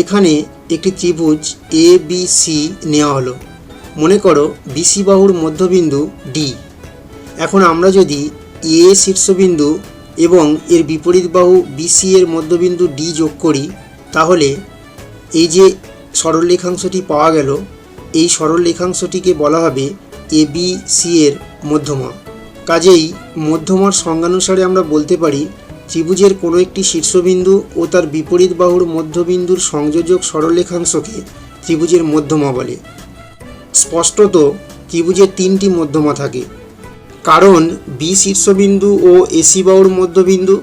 এখানে একটি ত্রিভুজ এ বি সি নেওয়া হলো। মনে করো বিসি বাহুর মধ্যবিন্দু ডি এখন আমরা যদি এ শীর্ষবিন্দু এবং এর বিপরীত বাহু বিসি এর মধ্যবিন্দু ডি যোগ করি, তাহলে এই যে সরলরেখাংশটি পাওয়া গেল, এই সরলরেখাংশটিকে বলা হবে এ বি সি এর মধ্যমা। কাজেই মধ্যমার সংজ্ঞানুসারে আমরা বলতে পারি ত্রিভুজের কোনো একটি শীর্ষবিন্দু ও তার বিপরীত বাহুর মধ্যবিন্দুর সংযোজক সরলরেখাংশকে ত্রিভুজের মধ্যমা বলে। স্পষ্টত ত্রিভুজের তিনটি মধ্যমা থাকে। কারণ বি শীর্ষবিন্দু ও এসি বাহুর মধ্যবিন্দু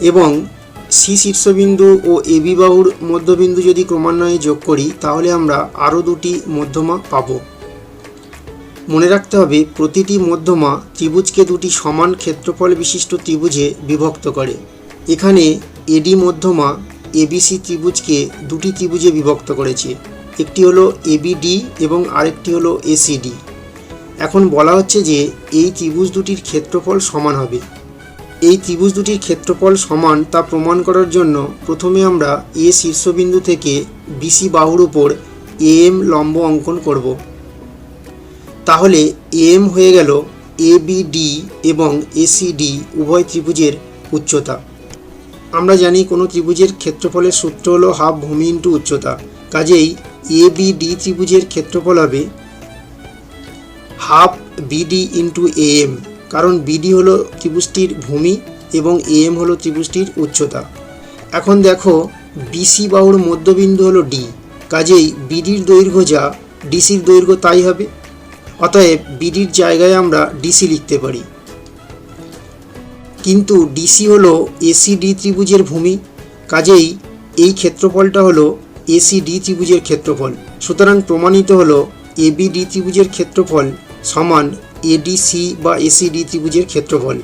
এবং সি শীর্ষবিন্দু ও এবি বাহুর মধ্যবিন্দু যদি ক্রমান্বয়ে যোগ করি, তাহলে আমরা আরও দুটি মধ্যমা পাব। মনে রাখতে হবে, প্রতিটি মধ্যমা ত্রিভুজকে দুটি সমান ক্ষেত্রফল বিশিষ্ট ত্রিভুজে বিভক্ত করে। এখানে এডি মধ্যমা এবিসি ত্রিভুজকে দুটি ত্রিভুজে বিভক্ত করেছে। একটি হলো এবিডি এবং আরেকটি হলো এসিডি। এখন বলা হচ্ছে যে, এই ত্রিভুজ দুটির ক্ষেত্রফল সমান হবে। এই ত্রিভুজ দুটির ক্ষেত্রফল সমান তা প্রমাণ করার জন্য প্রথমে আমরা এ শীর্ষবিন্দু থেকে বিসি বাহুর উপর এ এম লম্ব অঙ্কন করব। তাহলে এম হয়ে গেল ডি এবং এসিডি উভয় ত্রিভুজের উচ্চতা। আমরা জানি কোনো ত্রিভুজের ক্ষেত্রফলের সূত্র হলো হাফ ভূমি ইন্টু উচ্চতা। কাজেই এ ডি ত্রিভুজের ক্ষেত্রফল হবে হাফ বিডি ইন্টু এম। কারণ বিডি হলো ত্রিভুজটির ভূমি এবং এ এম হলো ত্রিভুজটির উচ্চতা। এখন দেখো বিসি বাহুর মধ্যবিন্দু হলো ডি। কাজেই বিডির দৈর্ঘ্য যা ডিসির দৈর্ঘ্য তাই হবে। অতএব বিডির জায়গায় আমরা ডিসি লিখতে পারি। কিন্তু ডিসি হলো এসিডি ত্রিভুজের ভূমি, কাজেই এই ক্ষেত্রফলটা হলো এসিডি ত্রিভুজের ক্ষেত্রফল। সুতরাং প্রমাণিত হলো এবিডি ত্রিভুজের ক্ষেত্রফল সমান এডিসি বা এসিডি ত্রিভুজের ক্ষেত্রফল।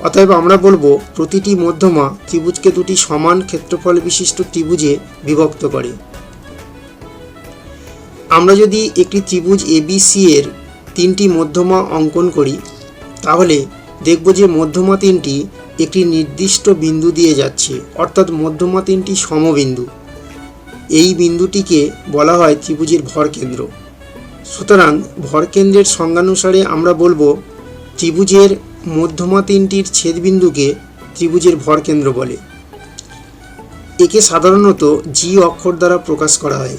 অতএব আমরা বলব প্রতিটি মধ্যমা ত্রিভুজকে দুটি সমান ক্ষেত্রফল বিশিষ্ট ত্রিভুজে বিভক্ত করে। আমরা যদি একটি ত্রিভুজ এবিসি এর তিনটি মধ্যমা অঙ্কন করি, তাহলে দেখব যে মধ্যমা তিনটি একটি নির্দিষ্ট বিন্দু দিয়ে যাচ্ছে, অর্থাৎ মধ্যমা তিনটি সমবিন্দু। এই বিন্দুটিকে বলা হয় ত্রিভুজের ভরকেন্দ্র সুতরাং ভরকেন্দ্রের সংজ্ঞানুসারে আমরা বলব, ত্রিভুজের মধ্যমা তিনটির ছেদবিন্দুকে ত্রিভুজের ভরকেন্দ্র বলে। একে সাধারণত জি অক্ষর দ্বারা প্রকাশ করা হয়।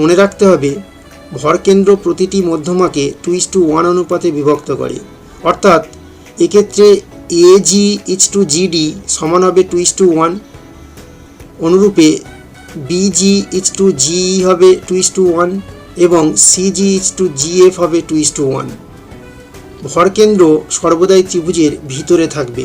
মনে রাখতে হবে ভরকেন্দ্র প্রতিটি মধ্যমাকে টু ইস টু ওয়ান অনুপাতে বিভক্ত করে। অর্থাৎ, এক্ষেত্রে A G is to GD সমান হবে টু ইস টু ওয়ান অনুরূপে বিজি ইচ টু জি হবে টু ইস টু ওয়ান এবং সিজি ইচ টু জিএফ হবে টু ইস টু ওয়ান ভরকেন্দ্র সর্বদাই ত্রিভুজের ভিতরে থাকবে।